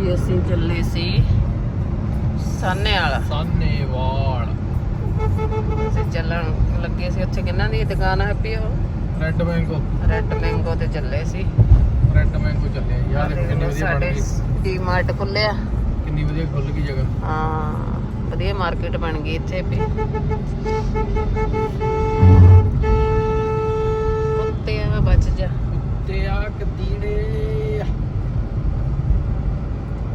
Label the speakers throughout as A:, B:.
A: ਜੀ ਅਸੀਂ ਚੱਲੇ ਸੀ ਸਾਨੇ ਵਾਲਾ।
B: ਸਾਨੇਵਾਲ।
A: ਅਸੀਂ ਚੱਲਣ ਲੱਗੇ ਸੀ ਉੱਥੇ ਕਿੰਨਾ ਦੀ ਦੁਕਾਨ ਹੈਪੀ ਉਹ?
B: Red mango.
A: ਰੈੱਡ ਮੈਂਗੋ ਤੇ ਚੱਲੇ ਸੀ।
B: ਰੈੱਡ ਮੈਂਗੋ ਚੱਲਿਆ ਯਾਰ ਇਹ ਕਿੰਨੀ ਵਧੀਆ ਬਣ
A: ਸਾਡੇ
B: ਗਈ।
A: ਡੀਮਾਰਟ ਖੁੱਲਿਆ
B: ਕਿੰਨੀ ਵਧੀਆ ਖੁੱਲ ਗਈ ਜਗ੍ਹਾ।
A: ਹਾਂ ਵਧੀਆ ਮਾਰਕੀਟ ਬਣ ਗਈ ਇੱਥੇ ਵੀ। ਕੁੱਤਿਆਂ ਬਚ ਜਾ।
B: ਤੇ ਆ ਕਦੀੜੇ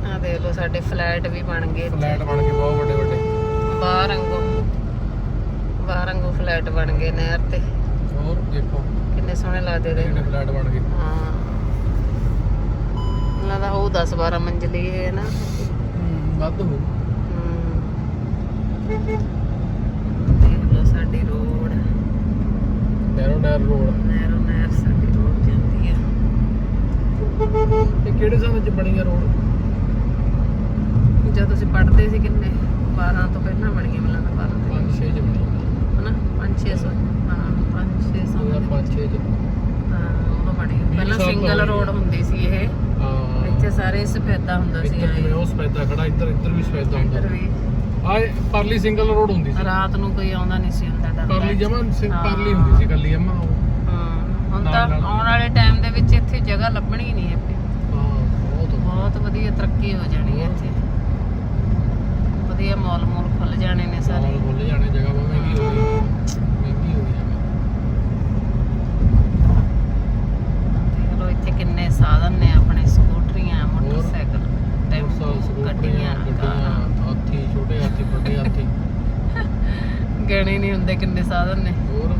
A: ਆ ਦੇਖ ਲਓ ਸਾਡੇ ਫਲੈਟ ਵੀ ਬਣ ਗਏ।
B: ਫਲੈਟ ਬਣ ਗਏ ਬਹੁਤ ਵੱਡੇ ਵੱਡੇ।
A: ਬਾਹਰ ਵਾਂਗੂ ਬਾਹਰ ਵਾਂਗੂ ਫਲੈਟ ਬਣ ਗਏ ਨਹਿਰ ਤੇ।
B: ਹੋਰ ਦੇਖੋ।
A: ਕਿੰਨੇ ਸੋਹਣੇ ਲੱਗਦੇ ਦੇ
B: ਫਲੈਟ ਬਣ ਗਏ।
A: ਹਾਂ। ਇਹਨਾਂ ਦਾ ਹੋਊ 10 12 ਮੰਜ਼ਲੀ ਹੈ ਨਾ।
B: ਹੂੰ ਵੱਧ ਹੋ
A: ਹਮ। ਦੇਖ ਲਓ ਸਾਡੀ ਰੋਡ।
B: Narrow narrow road.
A: ਨਹਿਰੋ ਨਹਿਰ ਸਾਡੀ ਰੋਡ ਜਾਂਦੀ ਹੈ
B: ਇਹ ਕਿਹੜੇ ਸਮੇਂ ਚ ਬਣੀ ਆ ਰੋਡ?
A: ਜਦ ਅਸੀਂ ਪੜ੍ਹਦੇ ਸੀ ਕਿੰਨੇ? 12 ਤੋਂ ਪਹਿਲਾਂ ਬਣ ਗਈ ਮਿਲਾਂ 12 ਤੋਂ
B: 5 6 ਚ ਬਣੀ
A: ਹਨਾ? 5 600 ਹਾਂ 5 600
B: 2005 6 ਚ।
A: ਹਾਂ ਉਦੋਂ ਬਣੀ ਪਹਿਲਾਂ ਸਿੰਗਲ। ਰੋਡ ਹੁੰਦੀ ਸੀ ਇਹ। ਇੱਥੇ ਸਾਰੇ ਸਫੈਦਾ ਹੁੰਦਾ ਸੀ ਆਏ
B: ਉਹ ਸਫੈਦਾ ਖੜਾ ਇੱਧਰ ਇੱਧਰ ਵੀ ਸਫੈਦਾ ਹੁੰਦਾ
A: ਇੱਧਰ ਵੀ।
B: ਆ ਪਰਲੀ ਸਿੰਗਲ ਰੋਡ ਹੁੰਦੀ ਸੀ।
A: ਰਾਤ ਨੂੰ ਕੋਈ ਆਉਂਦਾ ਨਹੀਂ ਸੀ ਹੁੰਦਾ ਡਰਦਾ
B: ਪਰਲੀ ਜਮਾ। ਪਰਲੀ ਹੁੰਦੀ ਸੀ ਕੱਲੀ ਜਮਾ
A: ਹਾਂ। ਹੁਣ ਤਾਂ। ਆਉਣ ਵਾਲੇ ਟਾਈਮ ਦੇ ਵਿੱਚ ਇੱਥੇ ਜਗ੍ਹਾ ਲੱਭਣੀ ਨਹੀਂ ਹੈ
B: ਹਾਂ ਬਹੁਤ
A: ਬਹੁਤ ਵਧੀਆ ਤਰੱਕੀ ਹੋ ਜਾਣੀ ਹੈ ਇੱਥੇ। ਵਧੀਆ ਮਾਲ ਮੂਲ ਖੁੱਲ ਜਾਣੇ ਨੇ ਸਾਰੇ।
B: ਮਾਲ ਖੁੱਲ ਜਾਣੇ ਜਗ੍ਹਾ ਬਹੁਤ ਮਹਿੰਗੀ ਹੋ ਗਈ। ਮਹਿੰਗੀ ਹੋ ਗਈ
A: ਲਓ ਇੱਥੇ ਕਿੰਨੇ ਸਾਧਨ ਨੇ ਆਪਣੇ ਸਕੂਟਰੀਆਂ ਮੋਟਰਸਾਈਕਲ ਟੈਂਪੂ ਗੱਡੀਆਂ ਕਾਰਾਂ।
B: ਹਾਥੀ ਛੋਟੇ ਹਾਥੀ ਵੱਡੇ ਹਾਥੀ।
A: ਗਿਣੇ ਨਹੀਂ ਹੁੰਦੇ ਕਿੰਨੇ ਸਾਧਨ ਨੇ।
B: ਹੋਰ?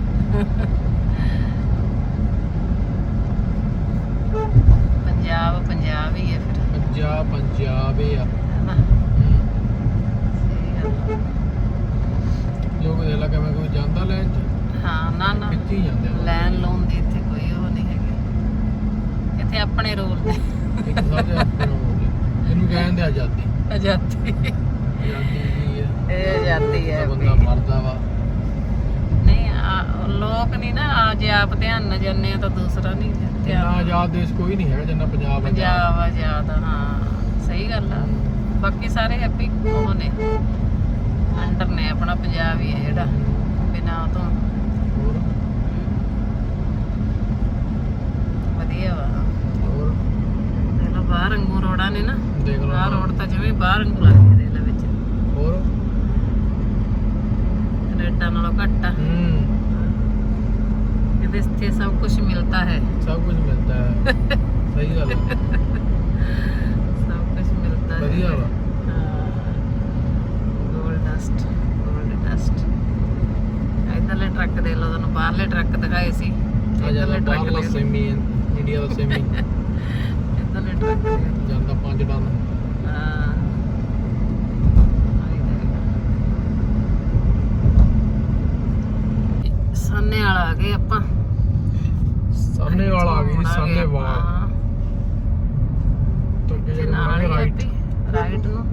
A: ਪੰਜਾਬ ਪੰਜਾਬ ਹੀ ਹੈ ਫਿਰ।
B: ਪੰਜਾਬ ਪੰਜਾਬ ਇਹ ਆ
A: ਹੈਨਾ
B: ਹਮ।
A: ਸਹੀ ਗੱਲ ਆ।
B: ਲੋਕ ਦੇ ਲੱਗਾ ਮੈਂ ਕੋਈ ਜਾਂਦਾ ਲੈਣ ਚ?
A: ਹਾਂ ਨਾ ਨਾ।
B: ਖਿੱਚੀ ਜਾਂਦੇ ਆ?
A: ਲੈਣ ਲੋਨ ਦੀ ਇੱਥੇ ਕੋਈ ਉਹ ਨਹੀਂ ਹੈਗੇ। ਇੱਥੇ ਆਪਣੇ ਰੂਲ ਨੇ।
B: ਇੱਕ ਸਾਰੇ ਆਪਣੇ ਹੋ ਗਏ ਇਹਨੂੰ ਕਹਿੰਦੇ ਆਜ਼ਾਦੀ।
A: ਆਜ਼ਾਦੀ।
B: ਆਜ਼ਾਦੀ
A: ਇਹ ਆਜ਼ਾਦੀ ਹੈ
B: ਬੰਦਾ। ਮਰਦਾ ਵਾ।
A: ਨਹੀਂ ਲੋਕ ਨਹੀਂ ਨਾ ਆ ਜੇ ਆਪ ਧਿਆਨ ਨਾ ਜੰਨੇ ਤਾਂ ਦੂਸਰਾ ਨਹੀਂ ਧਿਆਨ
B: ਆਜ਼ਾਦ ਦੇਸ਼ ਕੋਈ ਨਹੀਂ ਹੈਗਾ ਜਿੰਨਾ ਪੰਜਾਬ ਆਜ਼ਾਦ।
A: ਪੰਜਾਬ ਆਜ਼ਾਦ ਹਾਂ। ਸਹੀ ਗੱਲ ਆ। ਬਾਕੀ ਸਾਰੇ ਹੈਪੀ ਉਹ ਨੇ। ਅੰਡਰ ਨੇ ਆਪਣਾ ਪੰਜਾਬ ਹੀ ਹੈ ਜਿਹੜਾ ਬਿਨਾਂ ਤੋਂ। ਵਧੀਆ ਵਾ।
B: ਹੋਰ?
A: ਬਾਹਰ ਅੰਗੂ ਰੋੜਾ ਨੇ ਨਾ।
B: ਦੇਖ ਲਓ।
A: ਆਹ ਰੋਡ ਤਾਂ ਜਿਵੇਂ ਬਾਹਰ ਅੰਗੂ ਲੱਗਦੀ ਦੇਖ ਲੈ ਵਿੱਚ।
B: ਹੋਰ?
A: ਕੈਨੇਡਾ ਨਾਲੋਂ ਘੱਟ ਆ।
B: ਹੂੰ।
A: ਇਹਦੇ ਇੱਥੇ ਸਭ ਕੁਝ ਮਿਲਦਾ ਹੈ।
B: ਸਭ ਕੁਝ ਮਿਲਦਾ ਹੈ। ਸਹੀ ਗੱਲ ਹੈ
A: ਸਭ ਕੁਝ ਮਿਲਦਾ ਹੈ
B: ਵਧੀਆ ਵਾ
A: ਗੋਲਡ ਡਸਟ ਗੋਲਡ ਡਸਟ ਇਧਰਲੇ ਟਰੱਕ ਦੇ ਲੋ ਤੁਹਾਨੂੰ ਦਿਖਾਏ ਸੀ।
B: ਆ ਜਾਂਦਾ ਬਾਹਰਲਾ ਸੈਮੀ ਇੰਡੀਆ ਦਾ ਸੈਮੀ
A: ਇਧਰਲੇ ਟਰੱਕ ਦੇ
B: ਜਾਂਦਾ 5 ਟਨ
A: ਹਾਂ। ਸਾਨੇ ਵਾਲਾ ਆ ਗਏ ਆਪਾਂ।
B: ਸਾਹਮਣੇ ਵਾਲਾ ਆ
A: ਮੁੜ
B: ਸਾਹਮਣੇ ਵਾਲ। ਤੋਂ ਜਾ
A: ਨਾਲ
B: ਕੇ ਰਾਈਟ
A: ਰਾਈਟ ਨੂੰ।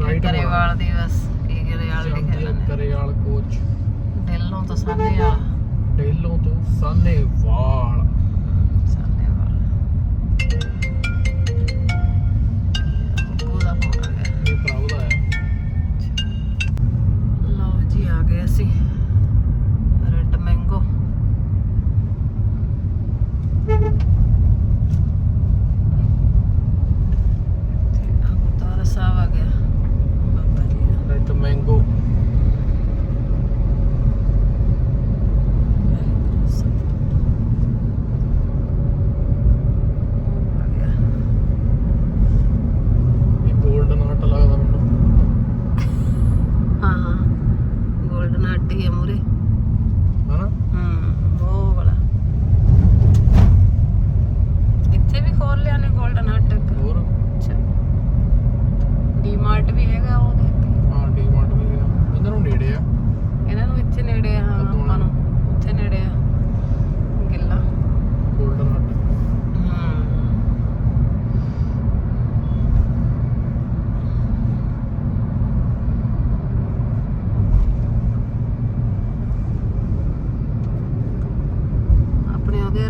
B: Right
A: ਕਰੇਵਾਲ ਦੀ ਬਸ ਕੀ ਕਰੇਵਾਲ ਲਿਖਿਆ
B: ਕਰੇਵਾਲ ਕੋਚ
A: ਡੇਲੋਂ ਤੋਂ ਸਾਨੇ ਆ।
B: ਡੇਲੋਂ ਤੋਂ ਸਾਹਨੇ ਵਾਲ।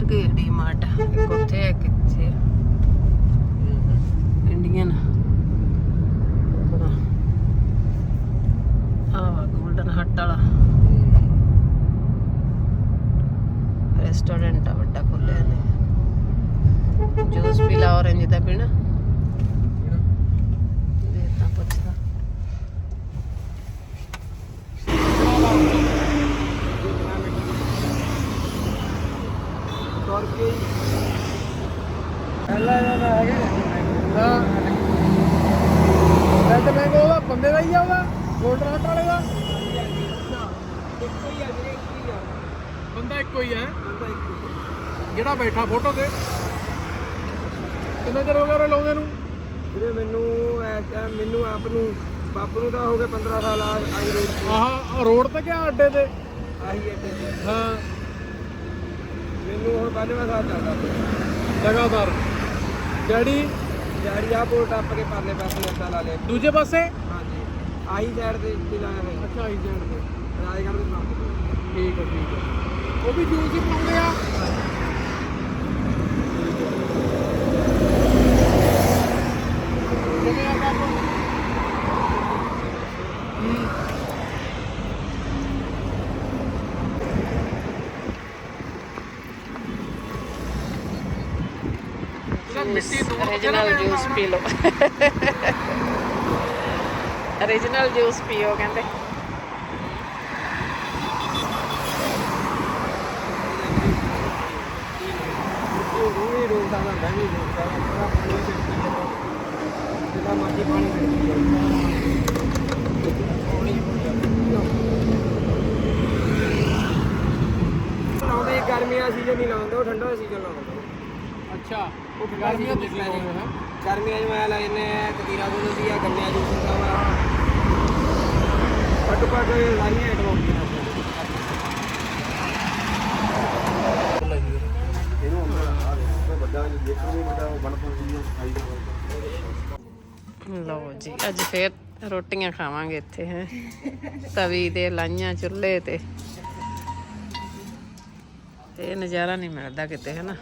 A: ਕਿ
B: ਡੀਮਾਰਟ ਇੱਕ ਉੱਥੇ ਹੈ।
A: ਕਿੱਥੇ
B: ਇੰਡੀਅਨ ਆਵਾ ਗੋਲਡਨ ਹੱਟ
A: ਵਾਲਾ।
B: ਰੈਸਟੋਰੈਂਟ ਆ ਵੱਡਾ
A: ਖੁੱਲਿਆ ਨੇ। ਜੂਸ ਪੀਲਾ ਔਰੰਜ ਦਾ ਪੀਣਾ।
B: ਹਾਂ। ਰੈਡ ਮੈਂਗੋ ਉਹਦਾ ਬੰਦੇ ਦਾ ਹੀ ਆ ਉਹਦਾ ਗੋਲਡ ਰਾਟ ਵਾਲੇ ਦਾ। ਬੰਦਾ ਇੱਕੋ ਹੀ ਹੈ ਜਿਹੜਾ ਬੈਠਾ ਫੋਟੋ ਤੇ। ਕਿੰਨਾ ਚਿਰ ਹੋ ਗਿਆ ਲਾਉਂਦੇ ਨੂੰ?
C: ਵੀਰੇ ਮੈਨੂੰ ਐ- ਮੈਨੂੰ ਆਪ ਨੂੰ ਬਾਪੂ ਨੂੰ ਤਾਂ ਹੋ ਗਏ 15 ਸਾਲ ਆ ਆਈ ਰੋਡ
B: ਆਹ ਰੋਡ ਤੇ ਕਿਆ ਅੱਡੇ ਤੇ?
C: ਆਹੀ ਅੱਡੇ ਤੇ।
B: ਹਾਂ।
C: ਮੈਨੂੰ ਹੁਣ ਪੰਜਵਾਂ ਸਾਲ ਚੱਲਦਾ। ਪਿਆ।
B: ਲਗਾਤਾਰ ਡੈਡੀ
C: ਯਾਰੀ ਆ ਬੋਲ ਟੱਪ ਕੇ ਪਰਲੇ ਪਾਸੇ ਅੱਡਾ ਲਾ ਲਿਆ
B: ਦੂਜੇ ਪਾਸੇ?
C: ਹਾਂਜੀ। ਆਹੀ ਸਾਈਡ ਤੇ ਤੇ ਲਾਇਆ ਹੋਇਆ।
B: ਅੱਛਾ ਆਈ
C: ਰਾਜਗੜ੍ਹ ਦੇ ਸਾਹਮਣੇ।
B: ਠੀਕ ਹੈ ਠੀਕ ਹੈ। ਉਹ ਵੀ ਜੂਸ ਹੀ ਪਾਉਂਦੇ ਆ। ਦੂਰ
A: origignal ਜੂਸ ਪੀ ਲਓ origignal ਜੂਸ ਪੀਓ ਕਹਿੰਦੇ
C: ਲਾਉਂਦੇ ਗਰਮੀਆਂ ਸੀਜ਼ਨ ਨਹੀਂ ਲਾਉਂਦੇ ਉਹ ਠੰਡਾ ਸੀਜ਼ਨ ਲਾਉਂਦੇ।
B: ਅੱਛਾ। ਉਹ ਗਰਮੀਆਂ ਦੇ ਵਿੱਚ ਲਾਉਂਦੇ ਹੈ
C: ਗਰਮੀਆਂ 'ਚ ਮੈਂ ਲਾਇਨੇ ਆ ਕਤੀਰਾ ਗੁੰਦ ਦੀ ਆ ਗੰਨਿਆਂ ਜੂਸ ਹੁੰਦਾ ਵਾ। ਪੱਟ ਪੱਟ ਸਾਰੀਆਂ ਆਈਟਮਾਂ ਹੁੰਦੀਆਂ
A: ਲਓ ਜੀ ਅੱਜ ਫੇਰ ਰੋਟੀਆਂ ਖਾਵਾਂਗੇ ਇੱਥੇ ਹੈ। ਤਵੀ ਤੇ ਲਾਈਆਂ ਚੁੱਲ੍ਹੇ ਤੇ। ਇਹ ਨਜ਼ਾਰਾ ਨਹੀਂ ਮਿਲਦਾ ਕਿਤੇ ਹੈ ਨਾ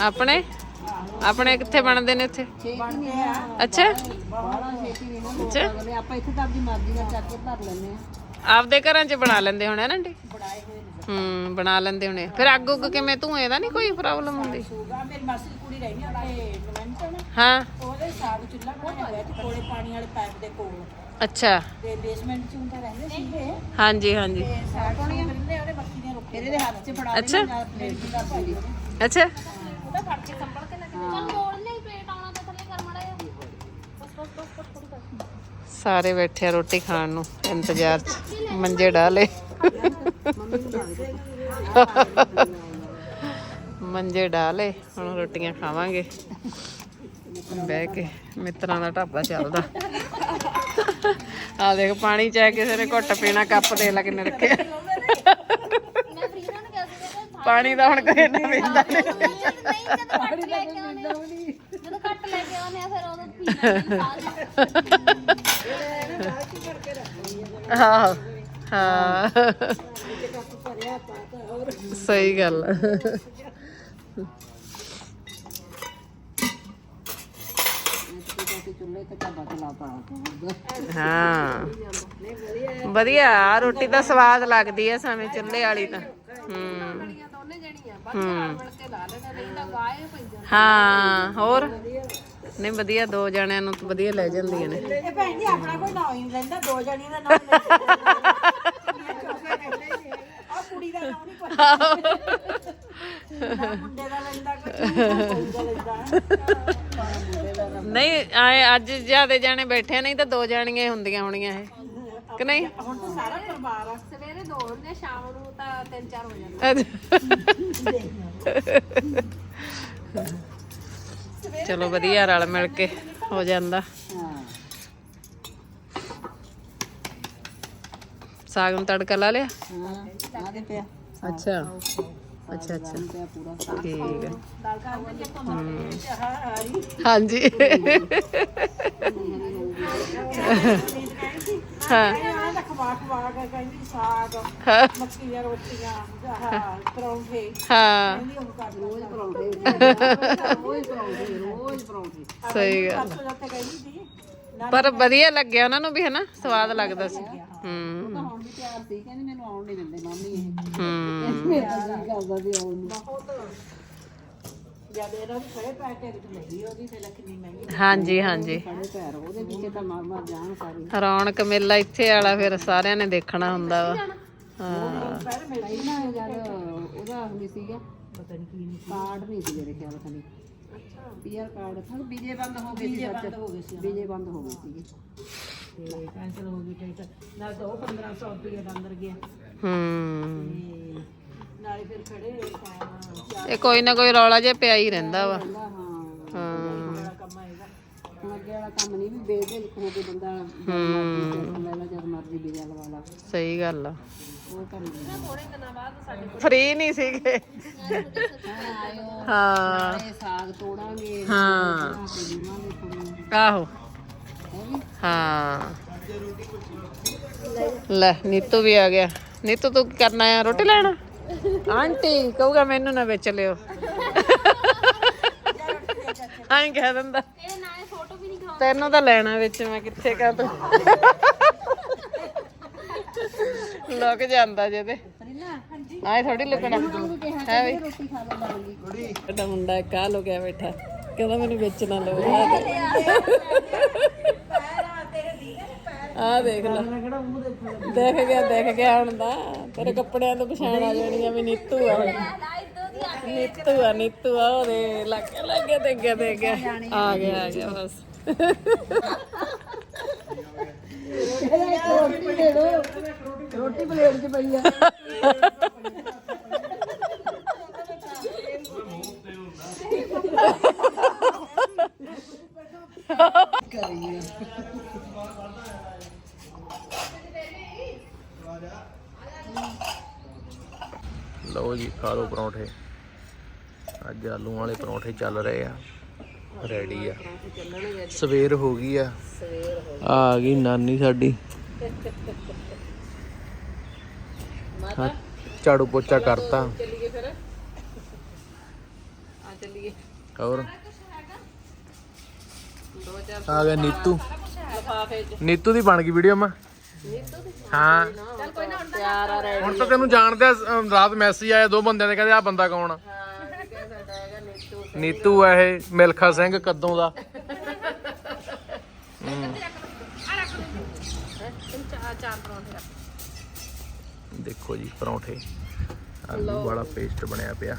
A: ਆਪਣੇ? ਆਪਣੇ ਕਿੱਥੇ ਬਣਦੇ ਨੇ ਇੱਥੇ? ਅੱਛਾ। ਅੱਛਾ।
D: ਆਪਾਂ ਇੱਥੇ ਤਾਂ ਆਪਦੀ ਮਰਜ਼ੀ ਨਾਲ ਚੱਕ ਕੇ ਭਰ ਲੈਂਦੇ ਆ।
A: ਆਪਦੇ ਘਰਾਂ 'ਚ ਬਣਾ ਲੈਂਦੇ ਹੋਣੇ ਨਾ ਆਂਟੀ? ਹੂੰ ਬਣਾ ਲੈਂਦੇ ਹੋਣੇ ਫਿਰ ਅੱਗ ਉੱਗ ਕਿਵੇਂ ਧੂਏ ਦਾ ਨਹੀਂ ਕੋਈ ਪ੍ਰੋਬਲਮ ਹੁੰਦੀ?
D: ਮੇਰੀ ਮਾਸੀ ਦੀ ਕੁੜੀ ਰਹਿੰਦੀ ਉੱਥੇ ਨਵੰਤਨ
A: ਹਾਂ।
D: ਉਹਦੇ ਸਾਗ ਚੁੱਲ੍ਹਾ ਬਣਾਇਆ ਹੋਇਆ ਤੇ ਕੋਲੇ ਪਾਣੀ ਵਾਲੇ ਪਾਈਪ ਦੇ ਕੋਲ।
A: ਅੱਛਾ।
D: ਤੇ ਬੇਸਮੈਂਟ ਚ ਹੁੰਦਾ ਰਹਿੰਦੇ ਸੀਗੇ।
A: ਹਾਂਜੀ ਹਾਂਜੀ।
D: ਤੇ ਪਾਣੀ ਬੰਦੇ ਉਹਦੇ ਬੱਕੀ ਦੀਆਂ ਰੋਟੀਆਂ ਇਹਦੇ ਹੱਥ 'ਚ ਫੜਾ
A: ਅੱਛਾ।
D: ਦੇਣਾ ਨਾਲ ਪਲੇਟ ਦੀ ਕਰ ਪਾਈ ਉਹਨੇ
A: ਅੱਛਾ
D: ਉਹਦਾ ਫੜ ਕੇ ਸੰਭਲ ਕੇ ਲੈ
A: ਸਾਰੇ ਬੈਠੇ ਆ ਰੋਟੀ ਖਾਣ ਨੂੰ ਇੰਤਜ਼ਾਰ 'ਚ ਮੰਜੇ ਡਾਲੇ। ਮੰਜੇ ਡਾਲੇ ਹੁਣ ਰੋਟੀਆਂ ਖਾਵਾਂਗੇ। ਬਹਿ ਕੇ ਮਿੱਤਰਾਂ ਦਾ ਢਾਬਾ ਚੱਲਦਾ। ਆ ਦੇਖ, ਪਾਣੀ ਚਾਹ ਕਿਸੇ ਨੇ ਘੁੱਟ ਪੀਣਾ, ਕੱਪ ਦੇ ਲਾ ਕਿੰਨੇ ਰੱਖਿਆ ਪਾਣੀ ਦਾ ਹੁਣ ਕੋਈ ਨਾ ਪੀਂਦਾ ਨਹੀਂ।
E: ਜਦੋਂ ਕੱਟ ਲੈ ਕੇ ਆਉਨੇ ਆ ਫਿਰ ਉਦੋਂ ਪੀਣਾ
A: ਹਾਂ। ਹਾਂ ਸਹੀ ਗੱਲ। ਆ।
D: ਚੁੱਲ੍ਹੇ ਤੇ ਢਾਬਾ ਚਲਾਤਾ
A: ਹਾਂ। ਵਧੀਆ ਆ ਰੋਟੀ ਦਾ ਸਵਾਦ ਲੱਗਦੀ ਆ ਸਾਵੇਂ ਚੁੱਲ੍ਹੇ ਵਾਲੀ ਤਾਂ। ਹੂੰ। ਹੂੰ। ਹਾਂ ਹੋਰ? ਨਹੀਂ ਵਧੀਆ ਦੋ ਜਣਿਆਂ ਨੂੰ ਤਾਂ ਵਧੀਆ ਲੈ ਜਾਂਦੀਆਂ ਨੇ।
D: ਇਹ ਭੈਣ ਜੀ ਆਪਣਾ ਕੋਈ ਨਾਂ ਹੀ ਲੈਂਦਾ ਦੋ ਜਣੀ ਦਾ ਨਾਮ ਲੈਂਦਾ। ਆ ਕੁੜੀ ਦਾ ਨਾਮ ਨਹੀਂ ਪਤਾ। ਨਾ ਮੁੰਡੇ ਦਾ ਲੈਂਦਾ ਕੋਈ ਦਾ ਲੈਂਦਾ।
A: ਨਹੀਂ ਆਏ ਅੱਜ ਜਿਆਦੇ ਜਾਣੇ ਬੈਠੇ ਆ, ਨਹੀਂ ਤਾਂ ਦੋ ਜਾਣੀਆਂ ਹੀ ਹੁੰਦੀਆਂ ਹੋਣੀਆਂ ਇਹ। ਕਿ ਨਹੀਂ?
D: ਹੁਣ ਤਾਂ ਸਾਰਾ ਪਰਿਵਾਰ ਆ।
E: ਸਵੇਰੇ ਦੋ ਹੁੰਦੇ ਸ਼ਾਮ ਨੂੰ ਤਾਂ ਤਿੰਨ ਚਾਰ ਹੋ ਜਾਂਦੇ।
A: ਚਲੋ ਵਧੀਆ ਰਲ ਮਿਲ ਕੇ ਹੋ ਜਾਂਦਾ। ਸਾਗ ਨੂੰ ਤੜਕਾ ਲਾ ਲਿਆ?
D: ਹਾਂ ਆ ਦੇ ਪਿਆ।
A: ਅੱਛਾ। ਅੱਛਾ ਅੱਛਾ। ਠੀਕ ਹੈ। ਹਾਂਜੀ। ਹਾਂ।
D: ਆ ਤਾਂ ਖਵਾ ਖਵਾ ਕੇ ਕਹਿੰਦੀ ਸਾਗ
A: ਹਾਂ,
D: ਮੱਕੀ ਦੀਆਂ ਰੋਟੀਆਂ ਆਹ ਪਰੌਂਠੇ।
A: ਹਾਂ।
D: ਕਹਿੰਦੀ ਉਹ ਕਰ ਰੋਜ਼ ਪਰੌਂਠੇ। ਰੋਜ਼ ਪਰੌਂਠੇ ਰੋਜ਼ ਪਰੌਂਠੇ।
A: ਸਹੀ ਗੱਲ। ਪਰ ਵਧੀਆ ਲੱਗਿਆ ਉਹਨਾਂ ਨੂੰ ਵੀ ਹਨਾ ਸਵਾਦ ਲੱਗਦਾ ਸੀ। ਹੂੰ।
D: ਹੁਣ ਵੀ ਤਿਆਰ ਸੀ ਕਹਿੰਦੀ ਮੈਨੂੰ ਆਉਣ ਨਹੀਂ ਦਿੰਦੇ ਮਾਮੀ ਇਹ।
A: ਹੂੰ।
D: ਮੇਰਾ ਜੀ ਕਰਦਾ ਸੀ ਆਉਣ ਨੂੰ। ਜਦ ਇਹਨਾਂ ਨੂੰ ਖੜੇ ਪੈ ਟਿਕਟ ਲੱਗੀ ਉਹਦੀ ਤੇ ਲੱਖਣੀ ਮਹਿੰਗੀ
A: ਹਾਂਜੀ ਹਾਂਜੀ
D: ਖੜੇ ਪੈਰ ਉਹਦੇ ਵਿੱਚ ਤਾਂ ਮਾਰ ਮਾਰ ਜਾਣ ਸਾਰੀ।
A: ਰੌਣਕ ਮੇਲਾ ਇੱਥੇ ਵਾਲਾ ਫਿਰ ਸਾਰਿਆਂ ਨੇ ਦੇਖਣਾ ਹੁੰਦਾ ਵਾ। ਹਾਂ।
D: ਪੈਰ ਮਿਲਾਈ ਨਾ ਜਦ ਉਹਦਾ ਹੁੰਦੀ ਸੀਗਾ ਪਤਾ ਨਹੀਂ ਕੀ ਕਾਰਡ ਨਹੀਂ ਸੀ ਮੇਰੇ ਖਿਆਲ ਅੱਛਾ ਪੀਆਰ ਕਾਰਡ ਥਾ ਬੀਜੇ ਬੰਦ ਹੋ ਗਏ ਸੀ ਬੰਦ ਹੋ ਗਏ ਸੀ ਬੀਜੇ ਬੰਦ ਹੋ ਗਏ ਸੀਗੇ। ਤੇ ਕੈਂਸਲ ਹੋ ਗਈ ਟਿਕਟ ਨਾਲ ਤਾਂ ਉਹ 1500 ਰੁਪਏ ਦਾ ਅੰਦਰ ਗਿਆ।
A: ਹੂੰ।
D: ਤੇ ਨਾਲੇ ਫਿਰ ਖੜੇ ਟਾਈਮ
A: ਇਹ ਕੋਈ ਨਾ ਕੋਈ ਰੌਲਾ ਜਿਹਾ ਪਿਆ ਹੀ ਰਹਿੰਦਾ ਵਾ।
D: ਹਾਂ
A: ਹਾਂ।
D: ਬੜਾ ਕੰਮ ਆਏਗਾ। ਹੁਣ ਅੱਗੇ ਵਾਲਾ ਕੰਮ ਨਹੀਂ ਵੀ ਬੇਦੇ ਹੋ ਕੇ ਬੰਦਾ ਜਦ ਮਰਜ਼ੀ ਟਿਕਟ ਲੈ ਲਾ ਜਦ ਮਰਜ਼ੀ ਵੀਜ਼ਾ ਲਵਾ ਲਾ।
A: ਸਹੀ ਗੱਲ ਆ। ਫ੍ਰੀ ਨਹੀਂ ਸੀਗੇ। ਹਾਂ।
D: ਸਾਗ ਤੋੜਾਂਗੇ
A: ਆਹੋ। ਹਾਂ। ਲੈ ਨੀਤੂ ਵੀ ਆ ਗਿਆ। ਨੀਤੂ ਤੂੰ ਕੀ ਕਰਨਾ ਆ? ਰੋਟੀ ਲੈਣਾ? ਆਂਟੀ ਕਹੂਗਾ ਮੈਨੂੰ ਨਾ ਵਿੱਚ ਲਿਓ। ਆਂ ਕਹਿ ਦਿੰਦਾ।
F: ਇਹਦੇ ਨਾਲ ਫੋਟੋ ਵੀ ਨਹੀਂ ਖਾ
A: ਤੈਨੂੰ ਤਾਂ ਲੈਣਾ ਵਿੱਚ ਮੈਂ ਕਿੱਥੇ ਕਾ ਤੂੰ? ਲੁਕ ਜਾਂਦਾ ਜਿਹਦੇ ਆਏ ਥੋੜੀ ਲੁਕਣਾ। ਹੈ ਵੀ।
D: ਰੋਟੀ
A: ਸਾਡਾ ਮੁੰਡਾ ਕਾ ਲੋ ਗਿਆ ਬੈਠਾ। ਕਹਿੰਦਾ ਮੈਨੂੰ ਵਿੱਚ ਨਾ ਲਓ। ਆ ਦੇਖ ਲੈ। ਦੇਖ ਗਿਆ ਦੇਖ ਗਿਆ ਹੁਣ ਦਾ ਤੇਰੇ ਕੱਪੜਿਆਂ ਤੋਂ ਪਛਾਣ ਆ ਜਾਣੀ ਆ ਵੀ ਨੀਤੂ ਆ। ਨੀਤੂ ਆ ਨੀਤੂ ਆ ਉਹਦੇ ਲੱਗੇ ਲੱਗੇ ਤੇ ਅੱਗੇ ਤੇ ਅੱਗੇ ਆ ਗਿਆ ਆ ਗਿਆ ਬਸ।
D: ਰੋਟੀ ਦੇ ਦੋ ਰੋਟੀ ਪਲੇਟ 'ਚ ਪਈ ਆ।
E: ਲਓ ਜੀ, ਖਾ ਲਓ ਪਰੌਂਠੇ। ਅੱਜ ਆਲੂ ਵਾਲੇ ਪਰੌਂਠੇ ਚੱਲ ਰਹੇ ਆ। ਰੈਡੀ ਆ। ਸਵੇਰ ਹੋ ਗਈ ਆ। ਆ ਗਈ ਨਾਨੀ ਸਾਡੀ। ਹਾਂ, ਝਾੜੂ ਪੋਚਾ ਕਰਤਾ।
A: ਚੱਲੀਏ ਫਿਰ। ਆ ਚੱਲੀਏ।
E: ਹੋਰ?
A: ਦੋ ਚਾਰ
E: ਆ ਗਿਆ ਨੀਤੂ।
A: ਲਫਾਫੇ ਚ।
E: ਨੀਤੂ ਦੀ ਬਣ ਗਈ ਵੀਡੀਓ ਮਾ। ਹਾਂ।
A: ਚੱਲ ਕੋਈ ਨਾ ਹੁਣ ਪਿਆਰ ਆ ਰਹਿ
E: ਹੁਣ ਤਾਂ ਤੈਨੂੰ ਜਾਣਦੇ ਆ, ਅਮ, ਰਾਤ ਮੈਸੇਜ ਆਇਆ ਦੋ ਬੰਦਿਆਂ ਦੇ ਕਹਿੰਦੇ ਆ ਬੰਦਾ ਕੌਣ ਆ?
A: ਹਾਂ ਇਹ ਕਿਹਾ ਸਾਡਾ ਹੈਗਾ ਨੀਤੂ।
E: ਨੀਤੂ ਆ ਇਹ ਮਿਲਖਾ ਸਿੰਘ ਕਦੋਂ ਦਾ। ਦੇਖੋ ਜੀ ਪਰੌਂਠੇ। ਆਲੂ ਵਾਲਾ ਪੇਸਟ ਬਣਿਆ ਪਿਆ।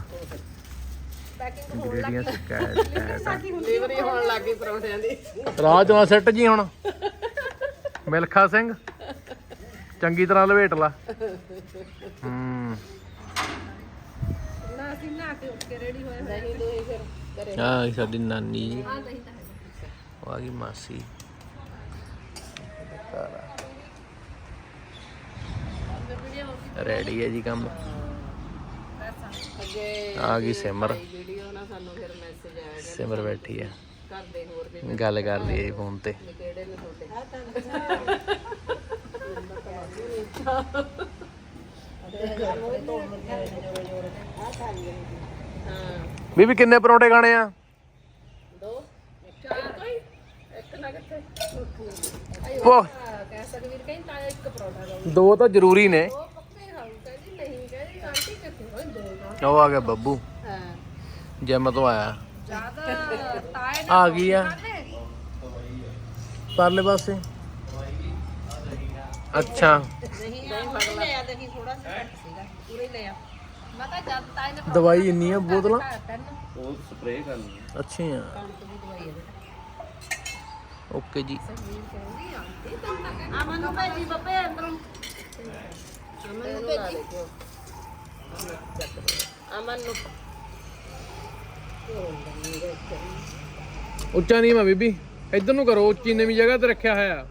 E: ਇੰਗਰੀਡੀਅੰਟਸ ਕੈਟ ਕੈਟ ਆ।
A: ਡਿਲੀਵਰੀ ਹੋਣ ਲੱਗੀ ਪਰੌਂਠਿਆਂ ਦੀ।
E: ਰਾਜ ਆ ਸੈੱਟ ਜੀ ਹੁਣ। ਮਿਲਖਾ ਸਿੰਘ ਚੰਗੀ ਤਰ੍ਹਾਂ ਲਵੇਟ ਲਾ। ਹੂੰ।
A: ਨਾ ਅਸੀਂ ਨਾ ਕੇ ਉੱਠ ਕੇ ਰੈਡੀ ਹੋਏ ਨਹੀਂ ਦੋਈ ਫਿਰ ਕਰੇ
E: ਆ ਸਾਡੀ ਨਾਨੀ ਜੀ।
F: ਆ
E: ਗਈ ਮਾਸੀ। ਰੈਡੀ ਹੈ ਜੀ ਕੰਮ। ਆ ਗਈ ਸਿਮਰ।
A: ਵੀਡੀਓ ਨਾ ਸਾਨੂੰ ਫਿਰ ਮੈਸੇਜ ਆਇਆ
E: ਸਿਮਰ ਬੈਠੀ ਹੈ
A: ਕਰਦੇ ਹੋਰ ਵੀ
E: ਗੱਲ ਕਰ ਲਈ ਫੋਨ ਤੇ।
A: ਕਿਹੜੇ ਨੇ ਤੁਹਾਡੇ? ਹਾਂ
E: ਬੀਬੀ ਕਿੰਨੇ ਪਰੌਂਠੇ ਖਾਣੇ ਆ?
A: ਦੋ ਚਾਰ ਕੋਈ? ਇੱਕ ਨਾ ਕਿੱਥੇ?
E: ਉਹ
A: ਕਹਿ ਸਕਵੀਰ ਕਹਿੰਦੀ ਇੱਕ ਪਰੌਂਠਾ ਦੋ।
E: ਤਾਂ ਜ਼ਰੂਰੀ ਨੇ
A: ਉਹ ਪੱਕੇ ਖਾਊ ਕਹਿੰਦੀ ਨਹੀਂ ਕਹਿੰਦੀ ਆਂਟੀ ਕਿੱਥੇ ਹੋਏ ਦੋ ਨਾ
E: ਉਹ ਆ ਗਿਆ ਬੱਬੂ।
A: ਹਾਂ
E: ਜਿਮ ਤੋਂ ਆਇਆ। ਆ ਗਈ ਆ। ਪਰਲੇ ਪਾਸੇ। ਅੱਛਾ।
A: ਨਹੀਂ ਆ ਨਹੀਂ ਲਿਆ ਦਹੀਂ ਥੋੜਾ ਜਿਹਾ ਘੱਟ ਸੀਗਾ ਪੂਰਾ ਹੀ ਲਿਆ ਮੈਂ ਤਾਂ ਜਦ ਤਾਏ ਨੇ
E: ਦਵਾਈ ਇੰਨੀ ਆ ਬੋਤਲਾਂ?
A: ਤਿੰਨ
E: ਅੱਛੇ ਆ।
A: ਕਣਕ ਦੀ ਦਵਾਈ ਹੈ
E: ਓਕੇ ਜੀ।
A: ਅਮਨ ਨੂੰ ਭੇਜੀ ਬੱਬੇ ਅੰਦਰੋਂ। ਅਮਨ ਨੂੰ ਭੇਜੀ
E: ਉੱਚਾ ਨਹੀਂ ਮਾ ਬੀਬੀ, ਇੱਧਰ ਨੂੰ ਕਰੋ, ਉੱਚੀ ਨਵੀਂ ਜਗ੍ਹਾ ਤੇ ਰੱਖਿਆ ਹੋਇਆ।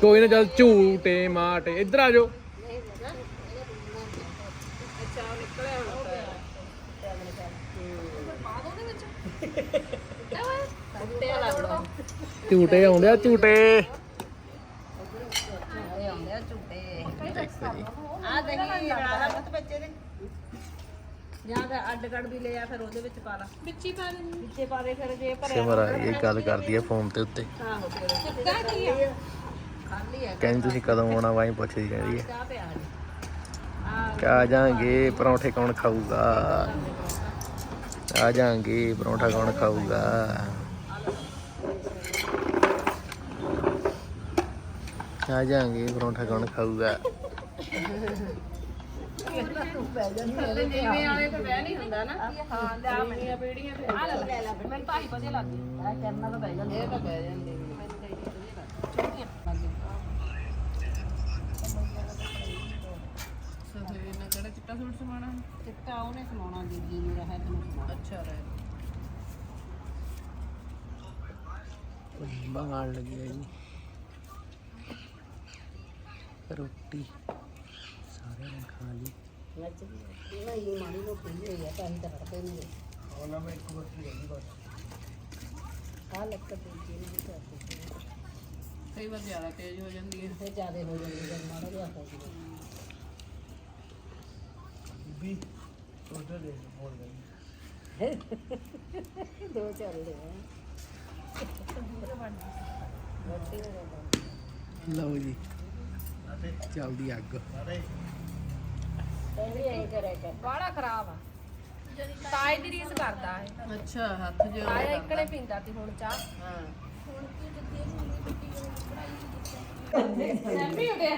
E: ਕੋਈ ਨਾ ਚੱਲ ਝੂਟੇ ਮਾਟੇ, ਇੱਧਰ ਆ ਜਾਓ। ਝੂਟੇ ਆਉਂਦੇ ਆ, ਝੂਟੇ
A: ਇਹ ਆਉਂਦੇ ਆ ਝੂਟੇ ਆ ਦਹੀਂ ਰਾਣਾ ਪੁੱਤ ਬੱਚੇ ਦੇ ਜਾਂ ਤਾਂ ਅੱਡ ਕੱਢ ਵੀ ਲਿਆ ਫਿਰ ਉਹਦੇ ਵਿੱਚ ਪਾ ਲਾ। ਵਿੱਚੀ ਪਾ ਦੇ ਵਿੱਚੇ ਪਾ ਦੇ ਫਿਰ ਜੇ ਭਰਿਆ
E: ਸਿਮਰ ਆ ਇਹ ਗੱਲ ਕਰਦੀ ਆ ਫੋਨ ਤੇ ਉੱਤੇ।
A: ਆਹੋ ਫਿਰ ਚੁੱਕਾ ਕੀ ਆ? ਖਾਲੀ ਆ
E: ਕਹਿੰਦੀ ਤੁਸੀਂ ਕਦੋਂ ਆਉਣਾ ਵਾਈ ਪੁੱਛਦੀ ਕਹਿੰਦੀ ਆ।
A: ਚਾਹ ਪਿਆ ਆ
G: ਆ ਜਾਾਂਗੇ ਪਰੌਂਠੇ ਕੌਣ ਖਾਊਗਾ? ਆ ਜਾਾਂਗੇ ਪਰੌਂਠਾ ਕੌਣ ਖਾਊਗਾ? ਆ ਜਾਾਂਗੇ ਪਰੌਂਠਾ ਕੌਣ ਖਾਊਗਾ?
E: ਨੀਵੇਂ ਵਾਲੇ ਤੇ ਬਹਿ ਨਹੀਂ ਹੁੰਦਾ ਨਾ ਹਾਂ ਲੈ ਮੇਰੀਆਂ ਪੀੜੀਆਂ ਤੇ ਆ ਲੈ ਲੈ ਮੈਨੂੰ ਤਾਂ ਹੀ ਵਧੀਆ ਲੱਗਦੀ ਆ ਕਰਨਾ ਤਾਂ ਬਹਿ ਜਾਂਦੇ ਇਹ ਤਾਂ ਬਹਿ ਜਾਂਦੇ ਚਿੱਟਾ ਸੂਟ ਸਮਾਣਾ
H: ਚਿੱਟਾ ਉਹਨੇ ਸਮਾਉਣਾ ਦੀਦੀ ਨੂੰ ਰਹਿ ਤੈਨੂੰ ਸਮਾਉਣਾ
E: ਅੱਛਾ ਰਹਿ
G: ਬੰਗਾਲ ਲੱਗਿਆ ਜੀ। ਰੋਟੀ। ਸਾਰਿਆਂ ਨੇ ਖਾ ਲਈ
H: ਮਾੜੀ ਮੋਟੀ ਹੋਈ ਆ ਤਾਂ ਹੀ ਤਾਂ ਕਰਦੇ ਨਹੀਂ
D: ਉਹਨਾਂ ਮੈਂ ਇੱਕ ਵਰਤੀ ਰਹਿੰਦੀ ਬਸ
H: ਆ ਲੱਕ ਤੇ ਜੀ ਨਹੀਂ ਕਰਦੇ
E: ਕਈ ਵਾਰ ਜ਼ਿਆਦਾ ਤੇਜ਼ ਹੋ ਜਾਂਦੀ ਹੈ
H: ਤੇ ਜ਼ਿਆਦਾ ਹੋ ਜਾਂਦੀ ਜਦ ਮਾੜਾ ਜਿਹਾ ਹੋ ਜਾਂਦਾ
D: ਬੀਬੀ ਉਹਦੇ ਦੇ ਬੋਲ ਗਈ
H: ਦੋ ਚੱਲਦੇ ਆ
G: ਲਓ ਜੀ। ਚੱਲਦੀ ਅੱਗ।
H: ਇਹ ਵੀ ਐਂ ਕਰਿਆ ਕਰ।
A: ਬਾੜਾ ਖਰਾਬ ਆ। ਤਾਏ ਦੀ ਰੀਸ ਕਰਦਾ ਹੈ
E: ਅੱਛਾ ਹੱਥ ਜੋ
A: ਤਾਇਆ ਇਕੜੇ ਪੀਂਦਾ ਤੇ ਹੁਣ ਚਾਹ।
E: ਹਾਂ।
A: ਸੈਮੀ ਉਡਿਆ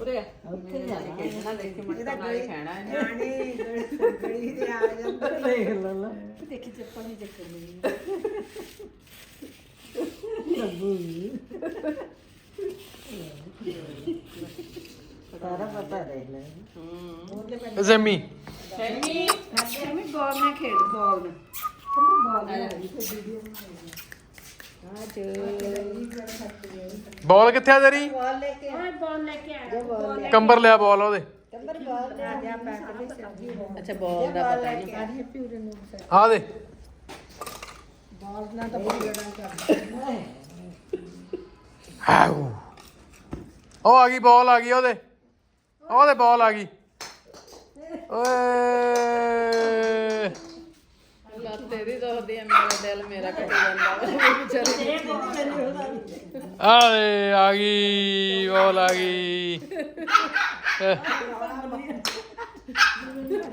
E: ਉਰੇ
H: ਉੱਥੇ ਜਾਣਾ
E: ਇਹਨਾਂ ਦੇਖ ਕੇ ਮਟਰ ਨਾਲ ਖਾਣਾ ਹੈ
D: ਨਿਆਣੇ ਗੜੀ ਦੇ ਆ ਜਾਂਦੇ। ਦੇਖ ਲੈ ਲੈ।
H: ਦੇਖੀ ਚੱਪਲ ਨਹੀਂ ਚੱਕਣੀ। ਸਾਰਾ ਪਤਾ ਦੇਖ ਲੈ।
G: ਜ਼ਮੀ
H: ਬਾਲ ਨਾਲ ਖੇਡ ਬਾਲ ਨਾਲ। ਕੰਮੇ ਬਾਲ ਨਾਲ ਵੀਡੀਓ
G: ਬਾਲ ਕਿੱਥੇ ਆ ਤੇਰੀ?
H: ਬਾਲ ਲੈ ਕੇ ਆ। ਬਾਲ ਲੈ ਕੇ ਆ।
G: ਕੰਬਰ ਲਿਆ ਬਾਲ ਉਹਦੇ।
H: ਕੰਬਰ ਬਾਲ ਲੈ ਆ ਜਾ ਪੈਕ ਸਬਜ਼ੀ
E: ਅੱਛਾ ਬਾਲ ਦਾ ਪਤਾ ਨਹੀਂ।
H: ਆ। ਨੂੰ
G: ਦੇ।
H: ਬਾਲ ਨਾਲ ਤਾਂ ਬੜੀ ਗੜਾਂ ਕਰਦਾ।
G: ਹਾਉ ਉਹ ਆ ਗਈ ਬਾਲ ਆ ਗਈ ਉਹਦੇ। ਉਹਦੇ ਬਾਲ ਆ ਗਈ। ਓਏ।
E: ਲੱਤ ਇਹਦੀ ਦੋਹਦੀ ਆ ਮੇਰਾ ਦਿਲ ਮੇਰਾ ਕੱਟ ਜਾਂਦਾ। ਵਾ ਵਿਚਾਰੇ
G: ਆਏ ਆ ਗਈ ਬਾਲ ਆ ਗਈ।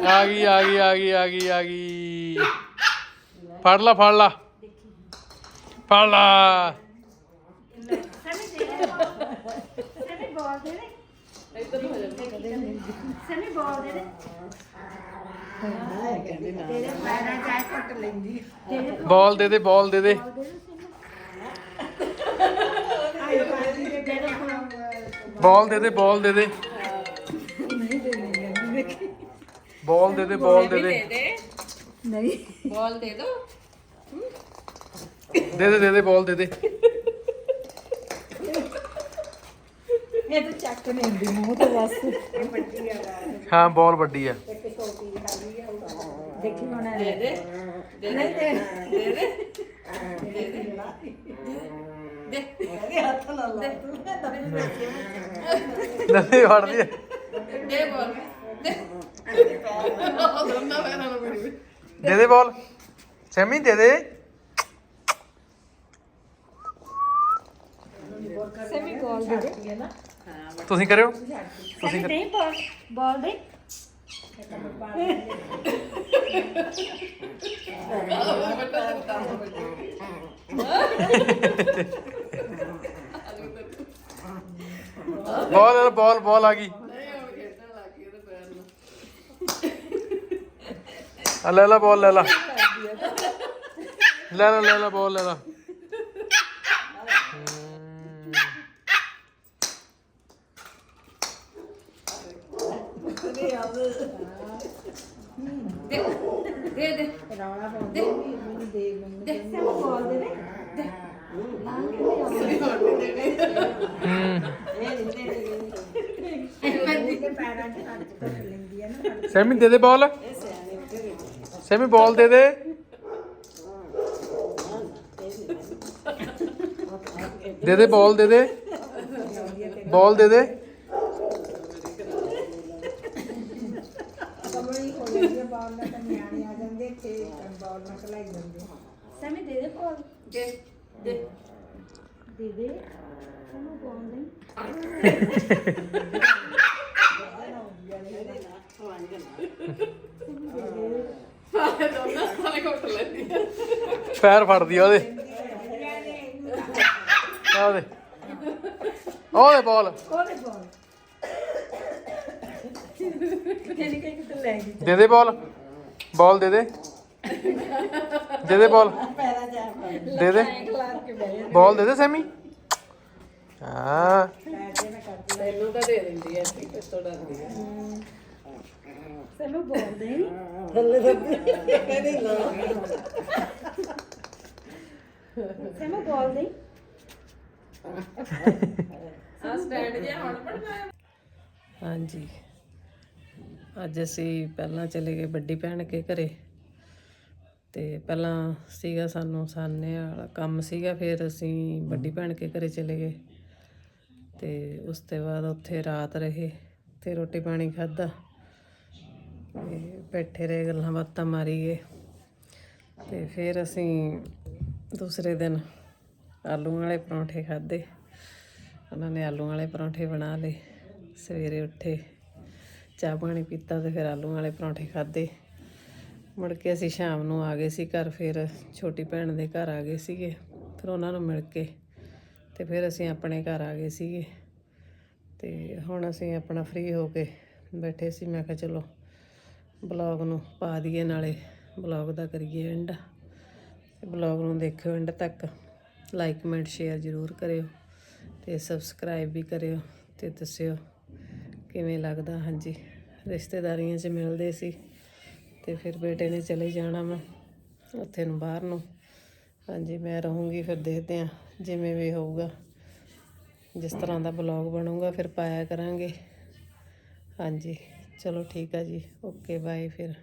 G: ਆ ਗਈ ਆ ਗਈ ਆ ਗਈ ਆ ਗਈ ਆ ਗਈ। ਫੜ ਲਾ ਫੜ ਲਾ। ਫੜ ਲਾ।
H: ਤੇਰੇ ਪੈਰਾਂ ਆ ਕੱਟ ਲੈਂਦੀ
G: ਬਾਲ ਦੇ ਦੇ ਬਾਲ ਦੇ ਦੇ। ਬਾਲ ਦੇ ਦੇ ਬਾਲ ਦੇ ਦੇ। ਬਾਲ ਦੇ ਦੇ ਬਾਲ ਦੇ ਦੇ
E: ਦੇ।
H: ਨਹੀਂ।
E: ਬਾਲ ਦੇ ਦੋ।
G: ਦੇ ਦੇ ਦੇ ਦੇ ਬਾਲ ਦੇ ਦੇ।
H: ਇਹ ਤਾਂ ਚੱਕ ਨਹੀਂ ਹੁੰਦੀ ਮੂੰਹ ਤੇ ਬਸ।
G: ਹਾਂ ਬਾਲ ਵੱਡੀ ਆ।
H: ਦੇਖੀ ਹੁਣ
E: ਦੇ ਦੇ। ਦੇ ਦੇ। ਦੇ। ਬਾਲ। ਦੇ।
G: ਦੇ ਦੇ ਬਾਲ। ਸੈਮੀ ਦੇ ਦੇ।
H: ਸੈਮੀ ਕਾਲ ਦੇ ਦੇ।
G: ਤੁਸੀਂ ਕਰਿਓ। ਤੁਸੀਂ ਕਰ-
H: ਨਹੀਂ ਬਾਲ ਬਾਲ ਦੇ।
G: ਬਾਲ ਬਾਲ ਬਾਲ ਆ ਗਈ। ਆ ਲੈ ਲੈ ਬਾਲ ਲੈ ਲੈ। ਲੈ ਲੈ ਲੈ ਲੈ ਬਾਲ ਲੈ ਲੈ।
E: ਦੇ ਦੇ
H: ਰੌਲਾ ਪਾਉਂਦੇ ਮੈਨੂੰ ਦੇ ਮੈਨੂੰ ਦੇ ਬਾਲ ਦੇ। ਦੇ
G: ਸੈਮੀ ਦੇ ਦੇ ਬਾਲ। ਸੈਮੀ ਬਾਲ ਦੇ ਦੇ। ਦੇ ਦੇ ਬਾਲ ਦੇ ਦੇ। ਬਾਲ ਦੇ ਦੇ
H: ਕਮਲੀ ਹੋ ਜਾਂਦੀ ਹੈ ਬਾਲ ਨਾਲ ਤਾਂ ਨਿਆਣੇ ਆ ਜਾਂਦੇ ਤੇ ਬਾਲ ਨਾਲ ਕਲਾਈ ਜਾਂਦੇ ਸੈਮੀ ਦੇ ਦੇ ਬਾਲ
E: ਦੇ ਦੇ।
H: ਦੇ ਦੇ ਬਾਲ ਦੇ।
A: ਸਾਰੇ ਦੋਨਾਂ ਸਾਰੇ ਘੁੱਟ ਲੈਂਦੀ ਆ
B: ਪੈਰ ਫੜਦੀ ਆ ਉਹਦੇ। ਆ ਉਹਦੇ ਉਹਦੇ ਬਾਲ। ਦੇ ਦੇ ਬਾਲ। ਬਾਲ ਦੇ ਦੇ। ਦੇ ਦੇ ਬਾਲ ਦੇ। ਦੇ ਬਾਲ ਦੇ ਦੇ ਸੈਮੀ ਹਾਂ।
A: ਤੈਨੂੰ ਤਾਂ ਦੇ ਦਿੰਦੀ ਐ ਠੀਕ ਤੋਂ ਡਰਦੀ ਐ ਹਾਂਜੀ। ਅੱਜ ਅਸੀਂ ਪਹਿਲਾਂ ਚਲੇ ਗਏ ਵੱਡੀ ਭੈਣ ਕੇ ਘਰੇ। ਤੇ ਪਹਿਲਾਂ ਸੀਗਾ ਸਾਨੂੰ ਸਾਨੇ ਵਾਲਾ ਕੰਮ ਸੀਗਾ, ਫਿਰ ਅਸੀਂ ਵੱਡੀ ਭੈਣ ਕੇ ਘਰ ਚਲੇ ਗਏ। ਅਤੇ ਉਸ ਤੋਂ ਬਾਅਦ ਉੱਥੇ ਰਾਤ ਰਹੇ ਤੇ ਰੋਟੀ ਪਾਣੀ ਖਾਧਾ ਅਤੇ ਬੈਠੇ ਰਹੇ, ਗੱਲਾਂ ਬਾਤਾਂ ਮਾਰੀ ਗਏ। ਅਤੇ ਫਿਰ ਅਸੀਂ ਦੂਸਰੇ ਦਿਨ ਆਲੂ ਵਾਲੇ ਪਰੌਂਠੇ ਖਾਧੇ। ਉਹਨਾਂ ਨੇ ਆਲੂ ਵਾਲੇ ਪਰੌਂਠੇ ਬਣਾ ਲਏ। ਸਵੇਰੇ ਉੱਠੇ, ਚਾਹ ਪਾਣੀ ਪੀਤਾ ਤੇ ਫਿਰ ਆਲੂ ਵਾਲੇ ਪਰੌਂਠੇ ਖਾਧੇ। ਮੁੜ ਕੇ ਅਸੀਂ ਸ਼ਾਮ ਨੂੰ ਆ ਗਏ ਸੀ ਘਰ, ਫਿਰ ਛੋਟੀ ਭੈਣ ਦੇ ਘਰ ਆ ਗਏ ਸੀਗੇ। ਫਿਰ ਉਹਨਾਂ ਨੂੰ ਮਿਲ ਕੇ ਤੇ ਫਿਰ ਅਸੀਂ ਆਪਣੇ ਘਰ ਆ ਗਏ ਸੀਗੇ। ਤੇ ਹੁਣ ਅਸੀਂ ਆਪਣਾ ਫ੍ਰੀ ਹੋ ਕੇ ਬੈਠੇ ਸੀ। ਮੈਂ ਕਿਹਾ ਚਲੋ ਬਲੌਗ ਨੂੰ ਪਾ ਦਈਏ, ਨਾਲੇ ਬਲੌਗ ਦਾ ਕਰੀਏ ਐਂਡ ਤੇ ਬਲੌਗ ਨੂੰ ਦੇਖਿਓ ਐਂਡ ਤੱਕ। ਲਾਈਕ ਕਮੈਂਟ ਸ਼ੇਅਰ ਜ਼ਰੂਰ ਕਰਿਓ ਤੇ ਸਬਸਕ੍ਰਾਈਬ ਵੀ ਕਰਿਓ ਤੇ ਦੱਸਿਓ ਕਿਵੇਂ ਲੱਗਦਾ। ਹਾਂਜੀ, ਰਿਸ਼ਤੇਦਾਰੀਆਂ 'ਚ ਮਿਲਦੇ ਸੀ। ਤੇ ਫਿਰ ਬੇਟੇ ਨੇ ਚਲੇ ਜਾਣਾ ਮੈਂ ਉੱਥੇ ਨੂੰ ਬਾਹਰ ਨੂੰ। ਹਾਂਜੀ, ਮੈਂ ਰਹੂੰਗੀ ਫਿਰ ਦੇਖਦੇ ਆ ਜਿਵੇਂ ਵੀ ਹੋਊਗਾ। ਜਿਸ ਤਰ੍ਹਾਂ ਦਾ ਬਲੌਗ ਬਣੂਗਾ ਫਿਰ ਪਾਇਆ ਕਰਾਂਗੇ। ਹਾਂਜੀ, ਚਲੋ ਠੀਕ ਆ ਜੀ। ਓਕੇ, ਬਾਏ ਫਿਰ।